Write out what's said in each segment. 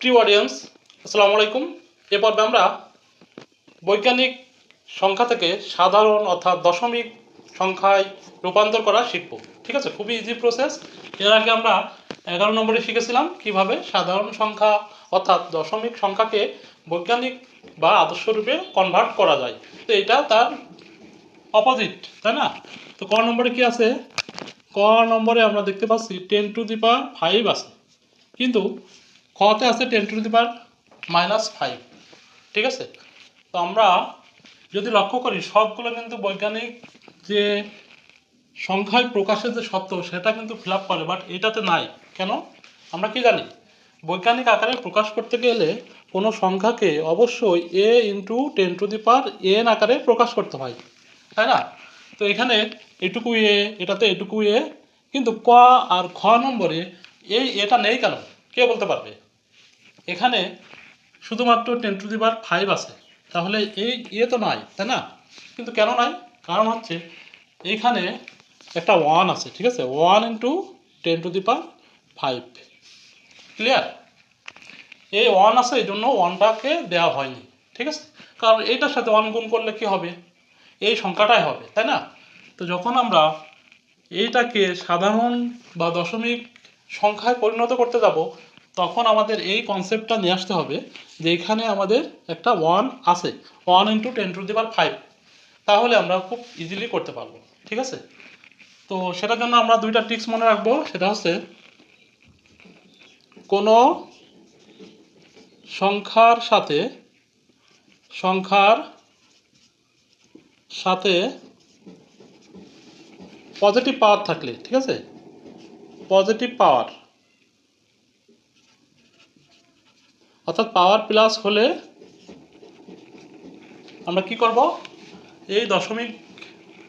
প্রিয় অডিয়েন্স আসসালামু আলাইকুম। এ পর্বে আমরা বৈজ্ঞানিক সংখ্যা থেকে সাধারণ অর্থাৎ দশমিক সংখ্যায় রূপান্তর করা শিখব। ঠিক আছে? খুবই ইজি প্রসেস এর আগে আমরা এগারো নম্বরে শিখেছিলাম কীভাবে সাধারণ সংখ্যা অর্থাৎ দশমিক সংখ্যাকে বৈজ্ঞানিক বা আদর্শ রূপে কনভার্ট করা যায়। তো এটা তার অপোজিট তাই না? তো ক নম্বরে কি আছে? ক নম্বরে আমরা দেখতে পাচ্ছি ten to the power five আছে। কিন্তু খতে আছে ten to the power minus five ঠিক আছে? তো আমরা যদি লক্ষ্য করি, সবগুলো কিন্তু বৈজ্ঞানিক যে সংখ্যায় প্রকাশের যে সত্য সেটা কিন্তু ফিল করে বাট এটাতে নাই। কেন? আমরা কি জানি? বৈজ্ঞানিক আকারে প্রকাশ করতে গেলে কোনো সংখ্যাকে অবশ্যই a into ten to the power n আকারে প্রকাশ করতে হয়, তাই না? তো এখানে এটুকু এ এটাতে এটুকু এ কিন্তু ক আর খ নম্বরে এই এটা নেই কেন? কে বলতে পারবে? এখানে শুধুমাত্র ten to the power five আছে। তাহলে এই এ তো নাই, তাই না? কিন্তু কেন নাই? কারণ হচ্ছে এখানে একটা ওয়ান আছে, ঠিক আছে? One into ten to the power five clear এই ওয়ান আছে, এই জন্য ওয়ানটাকে দেওয়া হয়নি, ঠিক আছে? কারণ এইটার সাথে ওয়ান গুণ করলে কি হবে? এই সংখ্যাটাই হবে, তাই না? তো যখন আমরা এইটাকে সাধারণ বা দশমিক সংখ্যায় পরিণত করতে যাব তখন আমাদের এই কনসেপ্টটা নিয়ে আসতে হবে যে এখানে আমাদের একটা ওয়ান আছে। One into ten to the power five তাহলে আমরা খুব ইজিলি করতে পারব। ঠিক আছে? তো সেটার জন্য আমরা দুইটা ট্রিক্স মনে রাখব। সেটা হচ্ছে কোনো সংখ্যার সাথে সংখ্যার সাথে পজিটিভ পাওয়ার থাকলে, ঠিক আছে? পজিটিভ পাওয়ার অর্থাৎ পাওয়ার প্লাস হলে আমরা কি করব? এই দশমিক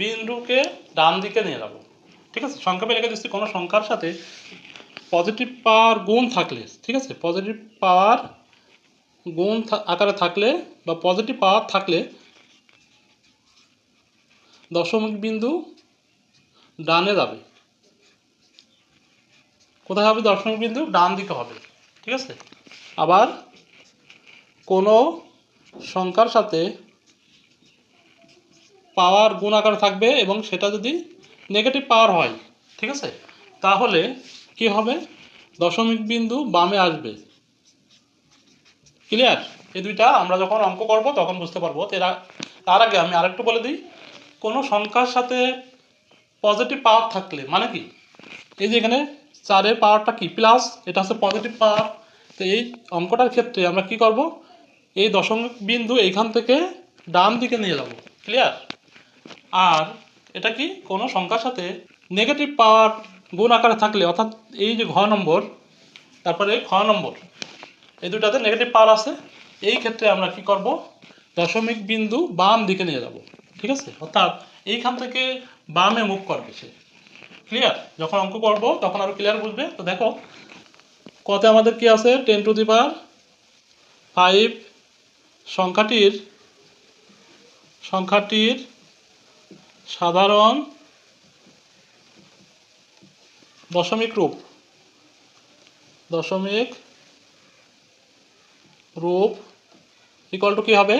বিন্দুকে ডান দিকে নিয়ে যাব। ঠিক আছে? সংখ্যাপে লিখে দিচ্ছি, কোনো সংখ্যার সাথে পজিটিভ পাওয়ার গুণ থাকলে, ঠিক আছে? পজিটিভ পাওয়ার গুণ আকারে থাকলে বা পজিটিভ পাওয়ার থাকলে দশমিক বিন্দু ডানে যাবে। কোথায় হবে? দশমিক বিন্দু ডান দিকে হবে। ঠিক আছে? আবার কোনো সংখ্যার সাথে পাওয়ার গুণ আকারে থাকবে এবং সেটা যদি নেগেটিভ পাওয়ার হয়, ঠিক আছে? তাহলে কি হবে? দশমিক বিন্দু বামে আসবে। ক্লিয়ার এই দুইটা আমরা যখন অঙ্ক করব, তখন বুঝতে পারব। তার আগে আমি আরেকটু বলে দিই, কোনো সংখ্যার সাথে পজিটিভ পাওয়ার থাকলে মানে কি? এই যে এখানে চারের পাওয়ারটা কি? প্লাস এটা হচ্ছে পজিটিভ পাওয়ার তো এই অঙ্কটার ক্ষেত্রে আমরা কি করব? এই দশমিক বিন্দু এইখান থেকে ডান দিকে নিয়ে যাব। ক্লিয়ার আর এটা কি? কোনো সংখ্যার সাথে নেগেটিভ পাওয়ার গুণ আকারে থাকলে, অর্থাৎ এই যে ঘ নম্বর, তারপরে এই খ নম্বর, এই দুটাতে নেগেটিভ পাওয়ার আছে। এই ক্ষেত্রে আমরা কি করব? দশমিক বিন্দু বাম দিকে নিয়ে যাব। ঠিক আছে? অর্থাৎ এইখান থেকে বামে মুখ করবে সে। ক্লিয়ার যখন অঙ্ক করব, তখন আরও ক্লিয়ার বুঝবে। তো দেখো কতে আমাদের কি আছে? Ten to the power five সংখ্যাটির সংখ্যাটির সাধারণ দশমিক রূপ দশমিক রূপ ইকুয়াল টু কী হবে?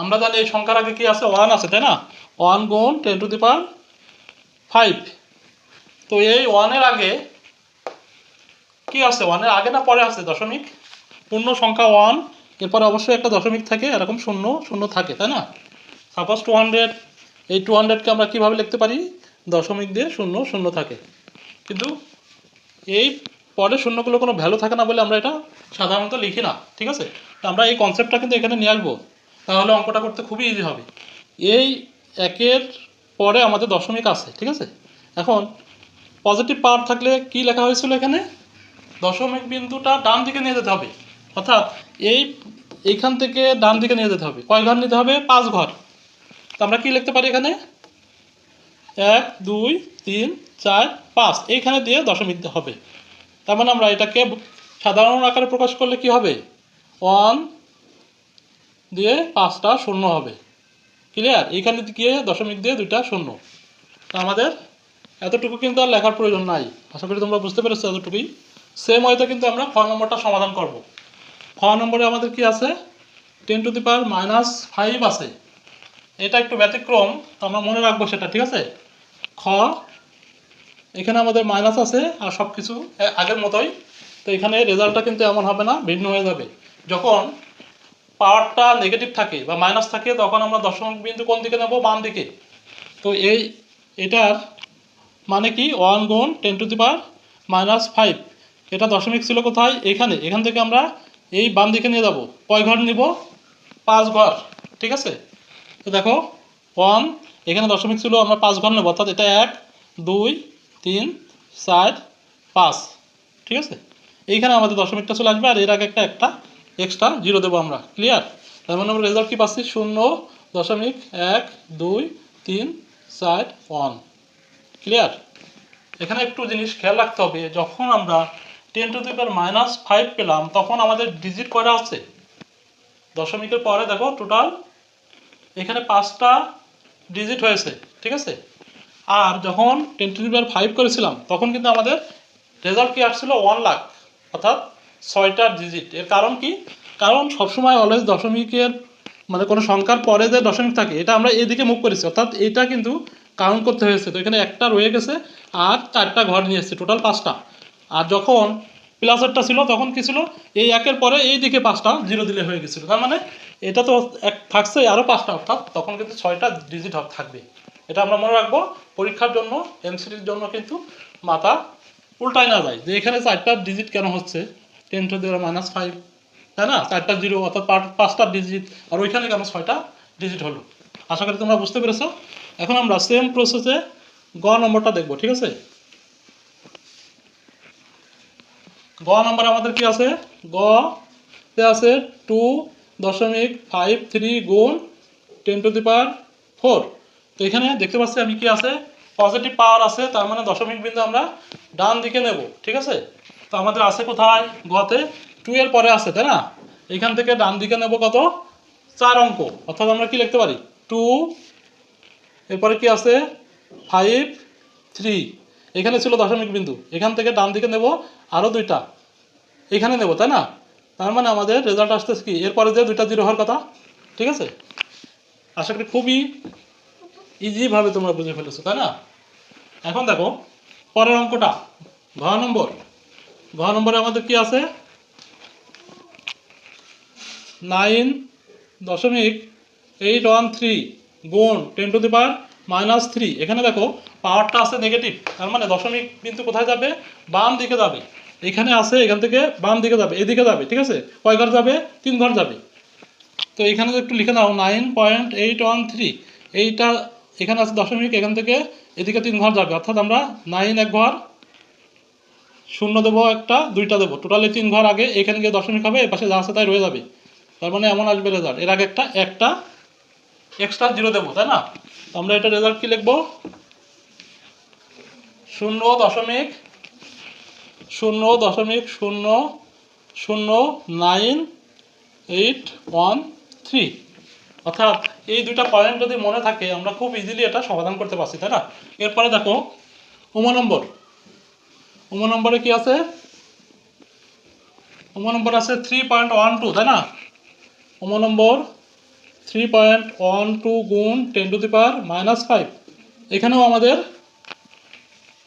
আমরা জানি এই সংখ্যার আগে কি আছে? ওয়ান আছে, তাই না? ওয়ান গুণ ten to the power five তো এই ওয়ানের আগে কি আছে ওয়ানের আগে না পরে আছে দশমিক? পূর্ণ সংখ্যা ওয়ান এরপরে অবশ্যই একটা দশমিক থাকে, এরকম শূন্য শূন্য থাকে, তাই না? সাপোজ টু হান্ড্রেড এই টু হান্ড্রেডকে আমরা কীভাবে লিখতে পারি? দশমিক দিয়ে শূন্য শূন্য থাকে। কিন্তু এই পরে শূন্যগুলো কোনো ভ্যালু থাকে না বলে আমরা এটা সাধারণত লিখি না, ঠিক আছে? তো আমরা এই কনসেপ্টটা কিন্তু এখানে নিয়ে আসব। তাহলে অঙ্কটা করতে খুবই ইজি হবে। এই একের পরে আমাদের দশমিক আছে ঠিক আছে? এখন পজিটিভ পাওয়ার থাকলে কি লেখা হয়েছিল এখানে? দশমিক বিন্দুটা ডান দিকে নিয়ে যেতে হবে। অর্থাৎ এই, এইখান থেকে ডান দিকে নিয়ে যেতে হবে। কয় ঘর নিতে হবে? পাঁচ ঘর। তো আমরা কি লিখতে পারি এখানে? এক, দুই, তিন, চার, পাঁচ। এইখানে দিয়ে দশমিক হবে। তার মানে আমরা এটাকে সাধারণ আকারে প্রকাশ করলে কি হবে? ওয়ান দিয়ে পাঁচটা শূন্য হবে। ক্লিয়ার? এইখানে গিয়ে দশমিক দিয়ে দুইটা শূন্য। তো আমাদের এতটুকু কিন্তু আর লেখার প্রয়োজন নাই। আশা করি তোমরা বুঝতে পেরেছ এতটুকুই। সেম ওয়েতে কিন্তু আমরা খ নম্বরটা সমাধান করব। খ নম্বরে আমাদের কি আছে? Ten to the power minus five আছে। এটা একটু ব্যতিক্রম তো আমরা মনে রাখব সেটা, ঠিক আছে? খ, এখানে আমাদের মাইনাস আছে আর সব কিছু আগের মতোই। তো এখানে রেজাল্টটা কিন্তু এমন হবে না, ভিন্ন হয়ে যাবে। যখন পাওয়ারটা নেগেটিভ থাকে বা মাইনাস থাকে, তখন আমরা দশমিক বিন্দু কোন দিকে নেব? বাম দিকে। তো এই, এটার মানে কি? ওয়ান গুণ ten to the power minus five এটা দশমিক ছিল কোথায়? এখানে। এখান থেকে আমরা এই বাম দিকে নিয়ে যাব। কয় ঘর নিব? পাঁচ ঘর। ঠিক আছে? তো দেখো, ওয়ান, এখানে দশমিক ছিল, আমরা পাঁচ ঘর নেব। অর্থাৎ এটা এক, দুই, তিন, চার, পাঁচ। ঠিক আছে? এইখানে আমাদের দশমিকটা চলে আসবে আর এর আগে একটা একটা এক্সট্রা জিরো দেবো আমরা। ক্লিয়ার তার মানে আমরা রেজাল্ট কী পাচ্ছি? শূন্য দশমিক এক, দুই, তিন, চার ওয়ান ক্লিয়ার এখানে একটু জিনিস খেয়াল রাখতে হবে, যখন আমরা ten to the power minus five পেলাম, তখন আমাদের ডিজিট কয়টা হচ্ছে দশমিকের পরে দেখো টোটাল এখানে পাঁচটা ডিজিট হয়েছে, ঠিক আছে? আর যখন ten to the power five করেছিলাম, তখন কিন্তু আমাদের রেজাল্ট কি আসছিল? ওয়ান লাখ অর্থাৎ ছয়টা ডিজিট এর কারণ কি? কারণ সবসময় অলওয়েজ দশমিকের মানে কোনো সংখ্যার পরে যে দশমিক থাকে, এটা আমরা এদিকে মুভ করেছি, অর্থাৎ এটা কিন্তু কাউন্ট করতে হয়েছে। তো এখানে একটা রয়ে গেছে আর চারটা ঘর নিয়ে এসেছে টোটাল পাঁচটা। আর যখন প্লাসেরটা ছিল, তখন কি ছিল? এই একের পরে এই দিকে পাঁচটা জিরো দিলে হয়ে গেছিল। তার মানে এটা তো এক থাকছে আরও পাঁচটা, অর্থাৎ তখন কিন্তু ছয়টা ডিজিট থাকবে। এটা আমরা মনে রাখব, পরীক্ষার জন্য এমসিটির জন্য কিন্তু মাথা উল্টায় না যায়। যে এখানে চারটা ডিজিট কেন হচ্ছে? Ten to the power minus five তাই না? চারটা জিরো অর্থাৎ পাঁচটা ডিজিট আর ওইখানে কেন ছয়টা ডিজিট হলো? আশা করি তোমরা বুঝতে পেরেছ। এখন আমরা সেম প্রসেসে গ নম্বরটা দেখব, ঠিক আছে? গ নম্বর আমাদের কি আছে? গ তে আছে টু দশমিক ফাইভ থ্রি গুণ ten to the power four. তো এখানে দেখতে পাচ্ছি আমি কি আছে? পজিটিভ পাওয়ার আছে, তার মানে দশমিক বিন্দু আমরা ডান দিকে নেব, ঠিক আছে? তো আমাদের আছে কোথায়? গতে। টু এর পরে আছে, তাই না? এখান থেকে ডান দিকে নেব কত? চার অঙ্ক। অর্থাৎ আমরা কি লিখতে পারি? টু এরপরে কি আছে? Five three. এখানে ছিল দশমিক বিন্দু। এখান থেকে ডান দিকে নেব আরও দুইটা। এখানে নেব, তাই না? তার মানে আমাদের রেজাল্ট আসতেছে কি? এরপরে যে দুইটা জিরো হওয়ার কথা, ঠিক আছে? আশা করি খুবই ইজিভাবে তোমরা বুঝে ফেলেছো, তাই না? এখন দেখো, পরের অঙ্কটা, ঘ নম্বর। ঘ নম্বরে আমাদের কি আছে? নাইন দশমিক এইট ওয়ান থ্রি গুণ ten to the power minus three এখানে দেখো, পাওয়ারটা আছে নেগেটিভ তার মানে দশমিক বিন্দু কোথায় যাবে? বাম দিকে যাবে। এখানে আছে এখান থেকে বাম দিকে যাবে, এদিকে যাবে, ঠিক আছে? কয় ঘর যাবে? তিন ঘর যাবে। তো এখানে একটু লিখে নাও nine point eight one three এইটা এখানে আছে দশমিক, এখান থেকে এদিকে তিন ঘর যাবে। অর্থাৎ আমরা নাইন এক ঘর, শূন্য দেবো একটা, দুইটা দেবো। টোটালি তিন ঘর আগে এখানে গিয়ে দশমিক হবে এর পাশে যা আছে তাই রয়ে যাবে। তার মানে এমন আসবে রেজাল্ট এর আগে একটা একটা এক্সট্রা জিরো দেবো, তাই না? তো আমরা এটা রেজাল্ট কি লিখব? শূন্য দশমিক শূন্য দশমিক শূন্য শূন্য নাইন এইট ওয়ান থ্রি। অর্থাৎ এই দুইটা পয়েন্ট যদি মনে থাকে, আমরা খুব ইজিলি এটা সমাধান করতে পারছি, তাই না? এরপরে দেখো, উমা নম্বর। উমা নম্বরে কি আছে? উমা নম্বর আছে থ্রি পয়েন্ট ওয়ান টু তাই না? Uma number three point one two গুণ ten to the power minus five এখানেও আমাদের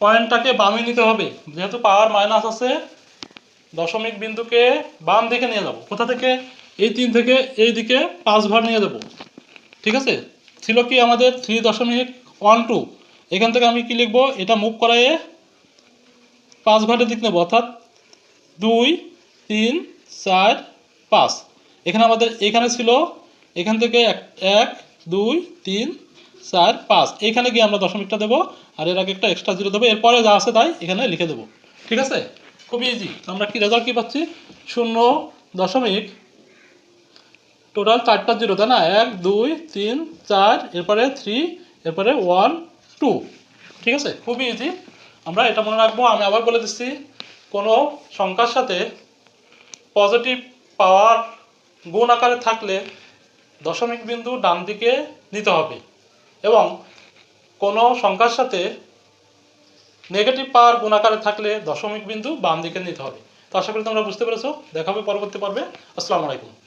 পয়েন্টটাকে বামে নিতে হবে। যেহেতু পাওয়ার মাইনাস আছে, দশমিক বিন্দুকে বাম দিকে নিয়ে যাব। কোথা থেকে? এই তিন থেকে এই দিকে পাঁচ ঘর নিয়ে যাব। ঠিক আছে? ছিল কি আমাদের থ্রি দশমিক ওয়ান টু এখান থেকে আমি কি লিখব? এটা মুভ করাইয়ে পাঁচ ঘরের দিক নেব, অর্থাৎ দুই, তিন, চার, পাঁচ। এখানে আমাদের, এখানে ছিল এখান থেকে এক এক, দুই, তিন, চার, পাঁচ। এখানে গিয়ে আমরা দশমিকটা দেবো, আর এর আগে একটা এক্সট্রা জিরো দেবো। এরপরে যা আছে তাই এখানে লিখে দেবো। ঠিক আছে? খুবই ইজি আমরা কি রেজাল্ট কি পাচ্ছি? শূন্য দশমিক টোটাল চারটা জিরো তাই না? এক, দুই, তিন, চার, এরপরে থ্রি এরপরে ওয়ান টু ঠিক আছে? খুবই ইজি আমরা এটা মনে রাখব, আমি আবার বলে দিচ্ছি, কোনো সংখ্যার সাথে পজিটিভ পাওয়ার গুণ আকারে থাকলে দশমিক বিন্দু ডান দিকে নিতে হবে এবং কোনো সংখ্যার সাথে নেগেটিভ পাওয়ার গুণাকারে থাকলে দশমিক বিন্দু বাম দিকে নিতে হবে। তো আশা করি তোমরা বুঝতে পেরেছ। দেখাবে পরবর্তী পর্বে। আসসালামু আলাইকুম।